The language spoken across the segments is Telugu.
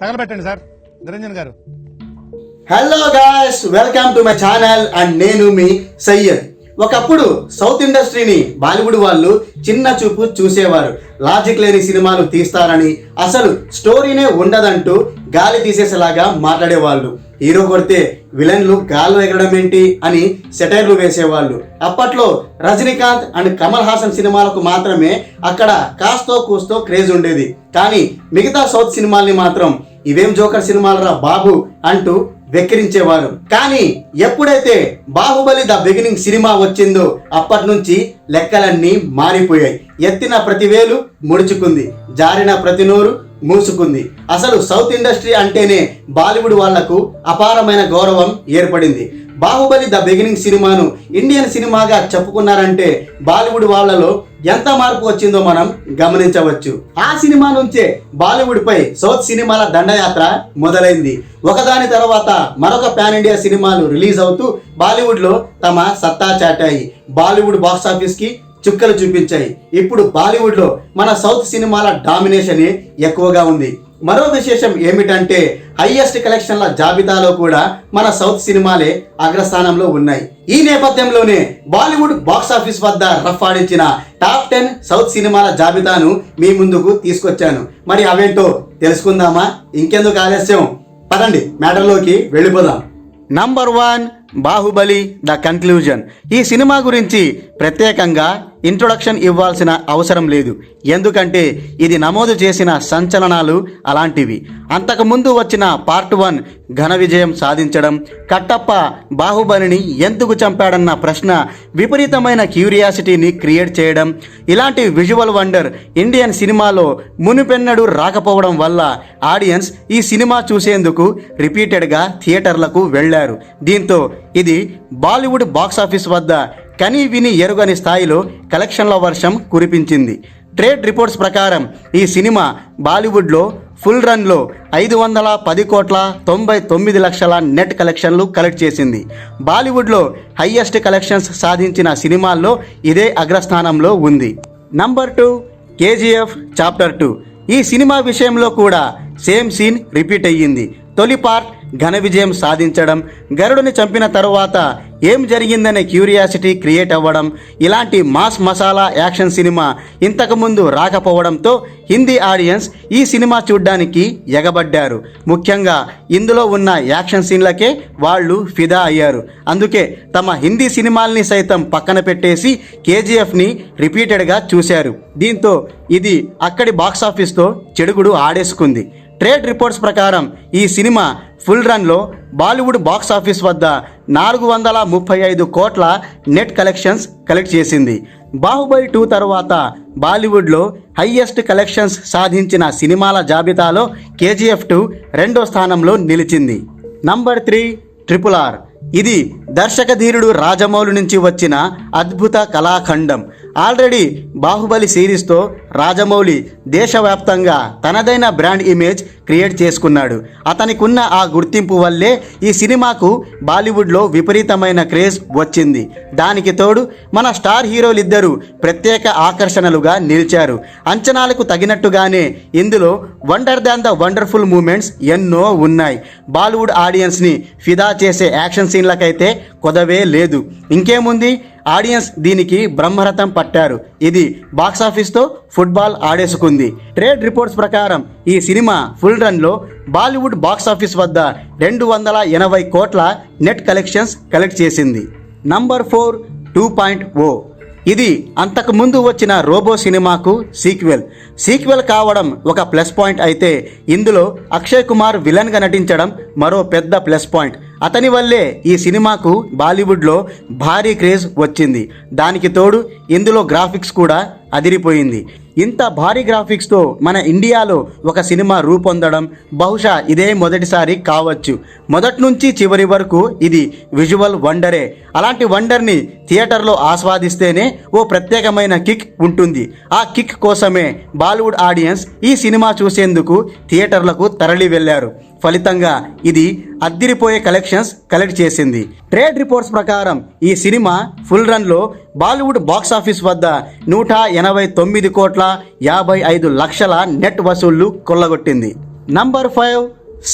తగలబెట్టండి సార్. నిరంజన్ గారు. Hello guys welcome to my channel and నేను మీ సయ్యద్. ఒకప్పుడు సౌత్ ఇండస్ట్రీని బాలీవుడ్ వాళ్ళు చిన్న చూపు చూసేవారు. లాజిక్ లేని సినిమాలు తీస్తారని అసలు స్టోరీనే ఉండదంటూ గాలి తీసేసేలాగా మాట్లాడేవాళ్ళు. హీరో కొడితే విలన్లు గాల్లో ఎగరడం ఏంటి అని సెటైర్లు వేసేవాళ్ళు. అప్పట్లో రజనీకాంత్ అండ్ కమల్ హాసన్ సినిమాలకు మాత్రమే అక్కడ కాస్తో కూస్తో క్రేజ్ ఉండేది. కానీ మిగతా సౌత్ సినిమాల్ని మాత్రం ఇవేం జోకర్ సినిమాలరా బాబు అంటూ వెక్కిరించేవారు. కానీ ఎప్పుడైతే బాహుబలి ద బిగినింగ్ సినిమా వచ్చిందో అప్పటి నుంచి లెక్కలన్నీ మారిపోయాయి. ఎత్తిన ప్రతి వేలు ముడుచుకుంది. జారిన ప్రతి నోరు మూసుకుంది. అసలు సౌత్ ఇండస్ట్రీ అంటేనే బాలీవుడ్ వాళ్ళకు అపారమైన గౌరవం ఏర్పడింది. బాహుబలి ద బిగినింగ్ సినిమాను ఇండియన్ సినిమాగా చెప్పుకున్నారంటే బాలీవుడ్ వాళ్ళలో ఎంత మార్పు వచ్చిందో మనం గమనించవచ్చు. ఆ సినిమా నుంచే బాలీవుడ్ పై సౌత్ సినిమాల దండయాత్ర మొదలైంది. ఒకదాని తర్వాత మరొక పాన్ ఇండియా సినిమాలు రిలీజ్ అవుతూ బాలీవుడ్లో తమ సత్తా చాటాయి. బాలీవుడ్ బాక్స్కి చుక్కలు చూపించాయి. ఇప్పుడు బాలీవుడ్లో మన సౌత్ సినిమాల డామినేషన్ ఎక్కువగా ఉంది. మరో విశేషం ఏమిటంటే హైయెస్ట్ కలెక్షన్ల జాబితాలో కూడా మన సౌత్ సినిమాలే అగ్రస్థానంలో ఉన్నాయి. ఈ నేపథ్యంలోనే బాలీవుడ్ బాక్స్ ఆఫీస్ వద్ద రఫ్ ఆడించిన టాప్ టెన్ సౌత్ సినిమాల జాబితాను మీ ముందుకు తీసుకొచ్చాను. మరి అవేంటో తెలుసుకుందామా? ఇంకెందుకు ఆలస్యం? పదండి మ్యాటర్లోకి వెళ్ళిపోదాం. Number one Baahubali the conclusion ఈ సినిమా గురించి ప్రత్యేకంగా ఇంట్రొడక్షన్ ఇవ్వాల్సిన అవసరం లేదు. ఎందుకంటే ఇది నమోదు చేసిన సంచలనాలు అలాంటివి. అంతకుముందు వచ్చిన పార్ట్ వన్ ఘన విజయం సాధించడం కట్టప్ప బాహుబలిని ఎందుకు చంపాడన్న ప్రశ్న విపరీతమైన క్యూరియాసిటీని క్రియేట్ చేయడం ఇలాంటి విజువల్ వండర్ ఇండియన్ సినిమాలో మునుపెన్నడు రాకపోవడం వల్ల ఆడియన్స్ ఈ సినిమా చూసేందుకు రిపీటెడ్గా థియేటర్లకు వెళ్ళారు దీంతో ఇది బాలీవుడ్ బాక్స్ ఆఫీస్ వద్ద కని విని ఎరుగని స్థాయిలో కలెక్షన్ల వర్షం కురిపించింది. ట్రేడ్ రిపోర్ట్స్ ప్రకారం ఈ సినిమా బాలీవుడ్లో ఫుల్ రన్లో ఐదు వందల పది కోట్ల తొంభై తొమ్మిది లక్షల నెట్ కలెక్షన్లు కలెక్ట్ చేసింది. బాలీవుడ్లో హయ్యెస్ట్ కలెక్షన్స్ సాధించిన సినిమాల్లో ఇదే అగ్రస్థానంలో ఉంది. Number two KGF chapter two. ఈ సినిమా విషయంలో కూడా సేమ్ సీన్ రిపీట్ అయ్యింది. తొలి పార్ట్ ఘన విజయం సాధించడం గరుడుని చంపిన తరువాత ఏం జరిగిందనే క్యూరియాసిటీ క్రియేట్ అవ్వడం ఇలాంటి మాస్ మసాలా యాక్షన్ సినిమా ఇంతకుముందు రాకపోవడంతో హిందీ ఆడియన్స్ ఈ సినిమా చూడ్డానికి ఎగబడ్డారు. ముఖ్యంగా ఇందులో ఉన్న యాక్షన్ సీన్లకే వాళ్ళు ఫిదా అయ్యారు. అందుకే తమ హిందీ సినిమాల్ని సైతం పక్కన పెట్టేసి కేజీఎఫ్ని రిపీటెడ్గా చూశారు. దీంతో ఇది అక్కడి బాక్స్ ఆఫీస్తో చెడుగుడు ఆడేసుకుంది. ట్రేడ్ రిపోర్ట్స్ ప్రకారం ఈ సినిమా ఫుల్ రన్లో బాలీవుడ్ బాక్స్ ఆఫీస్ వద్ద నాలుగు వందల ముప్పై ఐదు కోట్ల నెట్ కలెక్షన్స్ కలెక్ట్ చేసింది. బాహుబలి టూ తర్వాత బాలీవుడ్లో హయ్యెస్ట్ కలెక్షన్స్ సాధించిన సినిమాల జాబితాలో కేజీఎఫ్ టూ రెండో స్థానంలో నిలిచింది. Number three triple R. ఇది దర్శక ధీరుడు రాజమౌళి నుంచి వచ్చిన అద్భుత కళాఖండం. ఆల్రెడీ బాహుబలి సిరీస్తో రాజమౌళి దేశవ్యాప్తంగా తనదైన బ్రాండ్ ఇమేజ్ క్రియేట్ చేసుకున్నాడు. అతనికున్న ఆ గుర్తింపు వల్లే ఈ సినిమాకు బాలీవుడ్లో విపరీతమైన క్రేజ్ వచ్చింది. దానికి తోడు మన స్టార్ హీరోలిద్దరూ ప్రత్యేక ఆకర్షణలుగా నిలిచారు. అంచనాలకు తగినట్టుగానే ఇందులో wonder than the wonderful moments ఎన్నో ఉన్నాయి. బాలీవుడ్ ఆడియన్స్ని ఫిదా చేసే యాక్షన్ సీన్లకైతే కొదవే లేదు. ఇంకేముంది? ఆడియన్స్ దీనికి బ్రహ్మరథం పట్టారు. ఇది బాక్స్ ఆఫీస్తో ఫుట్బాల్ ఆడేసుకుంది. ట్రేడ్ రిపోర్ట్స్ ప్రకారం ఈ సినిమా ఫుల్ రన్లో బాలీవుడ్ బాక్స్ ఆఫీస్ వద్ద రెండు వందల ఎనభై కోట్ల నెట్ కలెక్షన్స్ కలెక్ట్ చేసింది. Number four two point o. ఇది అంతకు ముందు వచ్చిన రోబో సినిమాకు సీక్వెల్. సీక్వెల్ కావడం ఒక ప్లస్ పాయింట్ అయితే ఇందులో అక్షయ్ కుమార్ విలన్గా నటించడం మరో పెద్ద ప్లస్ పాయింట్. అతని వల్లే ఈ సినిమాకు బాలీవుడ్లో భారీ క్రేజ్ వచ్చింది. దానికి తోడు ఇందులో గ్రాఫిక్స్ కూడా అదిరిపోయింది. ఇంత భారీ గ్రాఫిక్స్తో మన ఇండియాలో ఒక సినిమా రూపొందడం బహుశా ఇదే మొదటిసారి కావచ్చు. మొదటి నుంచి చివరి వరకు ఇది విజువల్ వండరే. అలాంటి వండర్ని థియేటర్లో ఆస్వాదిస్తేనే ఓ ప్రత్యేకమైన కిక్ ఉంటుంది. ఆ కిక్ కోసమే బాలీవుడ్ ఆడియన్స్ ఈ సినిమా చూసేందుకు థియేటర్లకు తరలి వెళ్ళారు. ఫలితంగా ఇది అద్దిరిపోయే కలెక్షన్స్ కలెక్ట్ చేసింది. ట్రేడ్ రిపోర్ట్స్ ప్రకారం ఈ సినిమా ఫుల్ రన్లో బాలీవుడ్ బాక్స్ ఆఫీస్ వద్ద నూట ఎనభై తొమ్మిది కోట్ల యాభై ఐదు లక్షల నెట్ వసూళ్ళు కొల్లగొట్టింది. Number five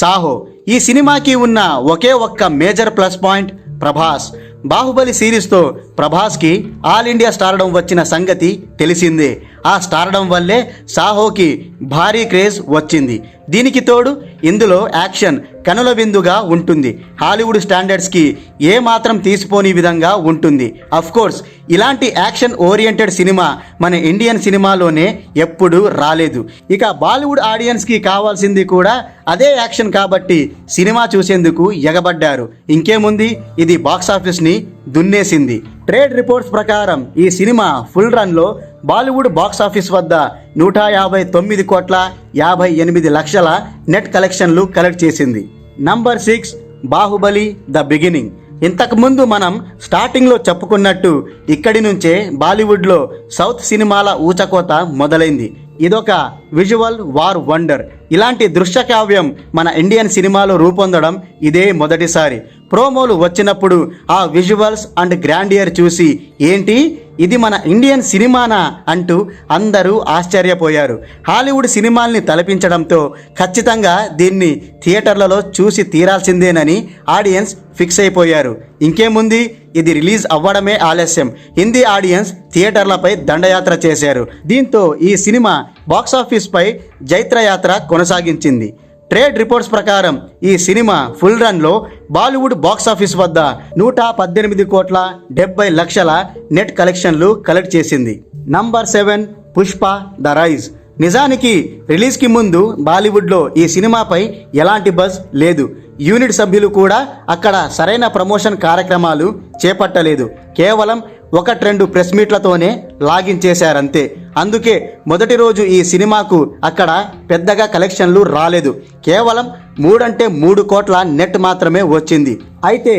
Saaho. ఈ సినిమాకి ఉన్న ఒకే ఒక్క major plus point Prabhas. Baahubali సిరీస్తో ప్రభాస్కి ఆల్ ఇండియా స్టార్డం వచ్చిన సంగతి తెలిసిందే. ఆ స్టార్డం వల్లే సాహోకి భారీ క్రేజ్ వచ్చింది. దీనికి తోడు ఇందులో యాక్షన్ కనుల విందుగా ఉంటుంది. హాలీవుడ్ స్టాండర్డ్స్కి ఏ మాత్రం తీసిపోని విధంగా ఉంటుంది. అఫ్కోర్స్ ఇలాంటి యాక్షన్ ఓరియంటెడ్ సినిమా మన ఇండియన్ సినిమాలోనే ఎప్పుడూ రాలేదు. ఇక బాలీవుడ్ ఆడియన్స్కి కావాల్సింది కూడా అదే యాక్షన్ కాబట్టి సినిమా చూసేందుకు ఎగబడ్డారు. ఇంకేముంది? ఇది బాక్స్ ఆఫీస్ని దున్నేసింది. ట్రేడ్ రిపోర్ట్స్ ప్రకారం ఈ సినిమా ఫుల్ రన్లో బాలీవుడ్ బాక్స్ ఆఫీస్ వద్ద నూట యాభై తొమ్మిది కోట్ల యాభై ఎనిమిది లక్షల నెట్ కలెక్షన్లు కలెక్ట్ చేసింది. Number six Baahubali the beginning. ఇంతకుముందు మనం స్టార్టింగ్లో చెప్పుకున్నట్టు ఇక్కడి నుంచే బాలీవుడ్లో సౌత్ సినిమాల ఊచకోత మొదలైంది. ఇదొక విజువల్ వార్ వండర్ ఇలాంటి దృశ్య కావ్యం మన ఇండియన్ సినిమాలో రూపొందడం ఇదే మొదటిసారి. ప్రోమోలు వచ్చినప్పుడు ఆ విజువల్స్ అండ్ గ్రాండియర్ చూసి ఏంటి? ఇది మన ఇండియన్ సినిమానా అంటూ అందరూ ఆశ్చర్యపోయారు. హాలీవుడ్ సినిమాల్ని తలపించడంతో ఖచ్చితంగా దీన్ని థియేటర్లలో చూసి తీరాల్సిందేనని ఆడియన్స్ ఫిక్స్ అయిపోయారు. ఇంకేముంది? ఇది రిలీజ్ అవ్వడమే ఆలస్యం. హిందీ ఆడియన్స్ థియేటర్లపై దండయాత్ర చేశారు. దీంతో ఈ సినిమా బాక్సాఫీస్పై జైత్రయాత్ర కొనసాగించింది. ట్రేడ్ రిపోర్ట్స్ ప్రకారం ఈ సినిమా ఫుల్ రన్లో బాలీవుడ్ బాక్స్ ఆఫీస్ వద్ద నూట పద్దెనిమిది కోట్ల డెబ్బై లక్షల నెట్ కలెక్షన్లు కలెక్ట్ చేసింది. Number seven Pushpa the rise. నిజానికి రిలీజ్కి ముందు బాలీవుడ్లో ఈ సినిమాపై ఎలాంటి బజ్ లేదు. యూనిట్ సభ్యులు కూడా అక్కడ సరైన ప్రమోషన్ కార్యక్రమాలు చేపట్టలేదు. కేవలం ఒకటి రెండు ప్రెస్ మీట్లతోనే లాగిన్ చేశారంతే. అందుకే మొదటి రోజు ఈ సినిమాకు అక్కడ పెద్దగా కలెక్షన్లు రాలేదు. కేవలం మూడంటే మూడు కోట్ల నెట్ మాత్రమే వచ్చింది. అయితే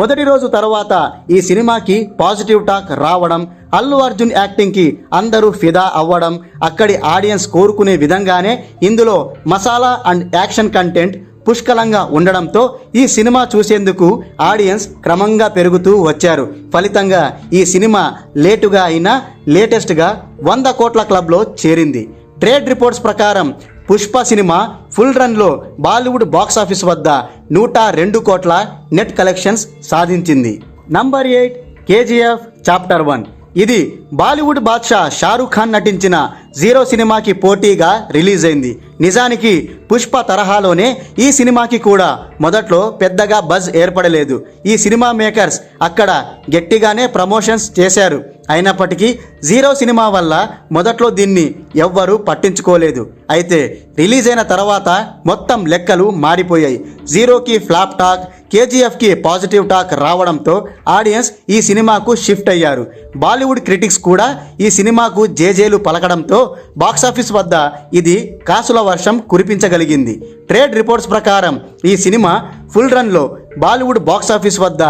మొదటి రోజు తర్వాత ఈ సినిమాకి పాజిటివ్ టాక్ రావడం అల్లు అర్జున్ యాక్టింగ్కి అందరూ ఫిదా అవ్వడం అక్కడి ఆడియన్స్ కోరుకునే విధంగానే ఇందులో మసాలా అండ్ యాక్షన్ కంటెంట్ పుష్కలంగా ఉండడంతో ఈ సినిమా చూసేందుకు ఆడియన్స్ క్రమంగా పెరుగుతూ వచ్చారు. ఫలితంగా ఈ సినిమా లేటుగా అయినా లేటెస్ట్గా వంద కోట్ల క్లబ్లో చేరింది. ట్రేడ్ రిపోర్ట్స్ ప్రకారం పుష్ప సినిమా ఫుల్ రన్లో బాలీవుడ్ బాక్స్ ఆఫీస్ వద్ద నూట రెండు కోట్ల నెట్ కలెక్షన్స్ సాధించింది. Number eight KGF chapter one. ఇది బాలీవుడ్ బాద్షా షారూఖ్ ఖాన్ నటించిన జీరో సినిమాకి పోటీగా రిలీజ్ అయింది నిజానికి పుష్ప తరహాలోనే ఈ సినిమాకి కూడా మొదట్లో పెద్దగా బజ్ ఏర్పడలేదు. ఈ సినిమా మేకర్స్ అక్కడ గట్టిగానే ప్రమోషన్స్ చేశారు. అయినప్పటికీ జీరో సినిమా వల్ల మొదట్లో దీన్ని ఎవ్వరూ పట్టించుకోలేదు. అయితే రిలీజ్ అయిన తర్వాత మొత్తం లెక్కలు మారిపోయాయి. జీరోకి ఫ్లాప్ టాక్ కేజీఎఫ్కి పాజిటివ్ టాక్ రావడంతో ఆడియన్స్ ఈ సినిమాకు షిఫ్ట్ అయ్యారు. బాలీవుడ్ క్రిటిక్స్ కూడా ఈ సినిమాకు జేజేలు పలకడంతో బాక్సాఫీస్ వద్ద ఇది కాసుల వర్షం కురిపించగలిగింది. ట్రేడ్ రిపోర్ట్స్ ప్రకారం ఈ సినిమా ఫుల్ రన్లో బాలీవుడ్ బాక్సాఫీస్ వద్ద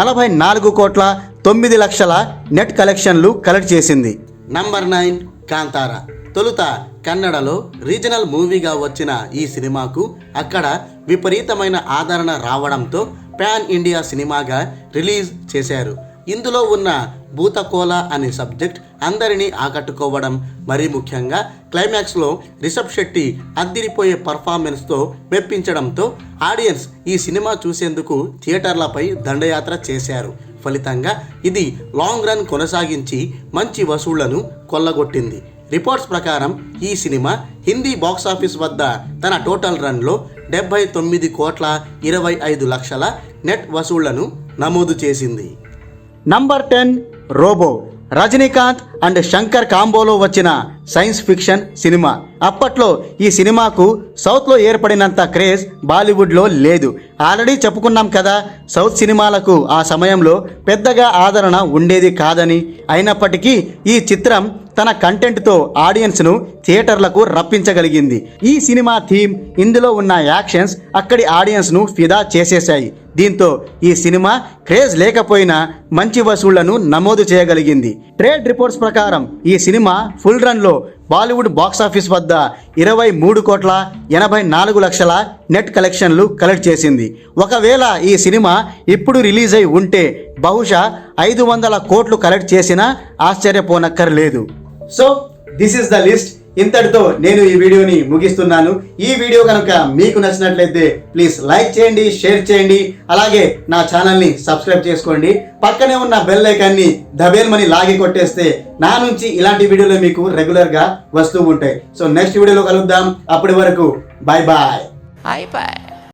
నలభై నాలుగు కోట్ల తొమ్మిది లక్షల నెట్ కలెక్షన్లు కలెక్ట్ చేసింది. Number nine Kantara. తొలుత కన్నడలో రీజనల్ మూవీగా వచ్చిన ఈ సినిమాకు అక్కడ విపరీతమైన ఆదరణ రావడంతో పాన్ ఇండియా సినిమాగా రిలీజ్ చేశారు. ఇందులో ఉన్న భూతకోల అనే సబ్జెక్ట్ అందరినీ ఆకట్టుకోవడం మరీ ముఖ్యంగా క్లైమాక్స్లో రిషబ్ శెట్టి అద్దిరిపోయే పర్ఫార్మెన్స్తో మెప్పించడంతో ఆడియన్స్ ఈ సినిమా చూసేందుకు థియేటర్లపై దండయాత్ర చేశారు. ఫలితంగా ఇది లాంగ్ రన్ కొనసాగించి మంచి వసూళ్ళను కొల్లగొట్టింది. రిపోర్ట్స్ ప్రకారం ఈ సినిమా హిందీ బాక్స్ ఆఫీస్ వద్ద తన టోటల్ రన్లో డెబ్బై తొమ్మిది కోట్ల ఇరవై ఐదు లక్షల నెట్ వసూళ్ళను నమోదు చేసింది. Number ten Robo Rajinikanth and Shankar కాంబోలో వచ్చిన సైన్స్ ఫిక్షన్ సినిమా. అప్పట్లో ఈ సినిమాకు సౌత్లో ఏర్పడినంత క్రేజ్ బాలీవుడ్లో లేదు. ఆల్రెడీ చెప్పుకున్నాం కదా సౌత్ సినిమాలకు ఆ సమయంలో పెద్దగా ఆదరణ ఉండేది కాదని. అయినప్పటికీ ఈ చిత్రం తన కంటెంట్తో ఆడియన్స్ను థియేటర్లకు రప్పించగలిగింది. ఈ సినిమా థీమ్ ఇందులో ఉన్న యాక్షన్స్ అక్కడి ఆడియన్స్ను ఫిదా చేసేశాయి. దీంతో ఈ సినిమా క్రేజ్ లేకపోయినా మంచి వసూళ్ళను నమోదు చేయగలిగింది. ట్రేడ్ రిపోర్ట్స్ ప్రకారం ఈ సినిమా ఫుల్ రన్లో బాలీవుడ్ బాక్స్ ఆఫీస్ వద్ద ఇరవై మూడు కోట్ల ఎనభై నాలుగు లక్షల నెట్ కలెక్షన్లు కలెక్ట్ చేసింది. ఒకవేళ ఈ సినిమా ఇప్పుడు రిలీజ్ అయి ఉంటే బహుశా ఐదు వందల కోట్లు కలెక్ట్ చేసినా ఆశ్చర్యపోనక్కర్లేదు. So this is the list ఇంతటితో నేను ఈ వీడియోని ముగిస్తున్నాను. ఈ వీడియో కనుక మీకు నచ్చినట్లయితే ప్లీజ్ లైక్ చేయండి షేర్ చేయండి అలాగే నా ఛానల్ని సబ్స్క్రైబ్ చేసుకోండి. పక్కనే ఉన్న బెల్ ఐకాన్ని దబేల్మని లాగి కొట్టేస్తే నా నుంచి ఇలాంటి వీడియోలు మీకు రెగ్యులర్గా వస్తూ ఉంటాయి. సో నెక్స్ట్ వీడియోలో కలుద్దాం. అప్పటి వరకు బాయ్. Bye iPad.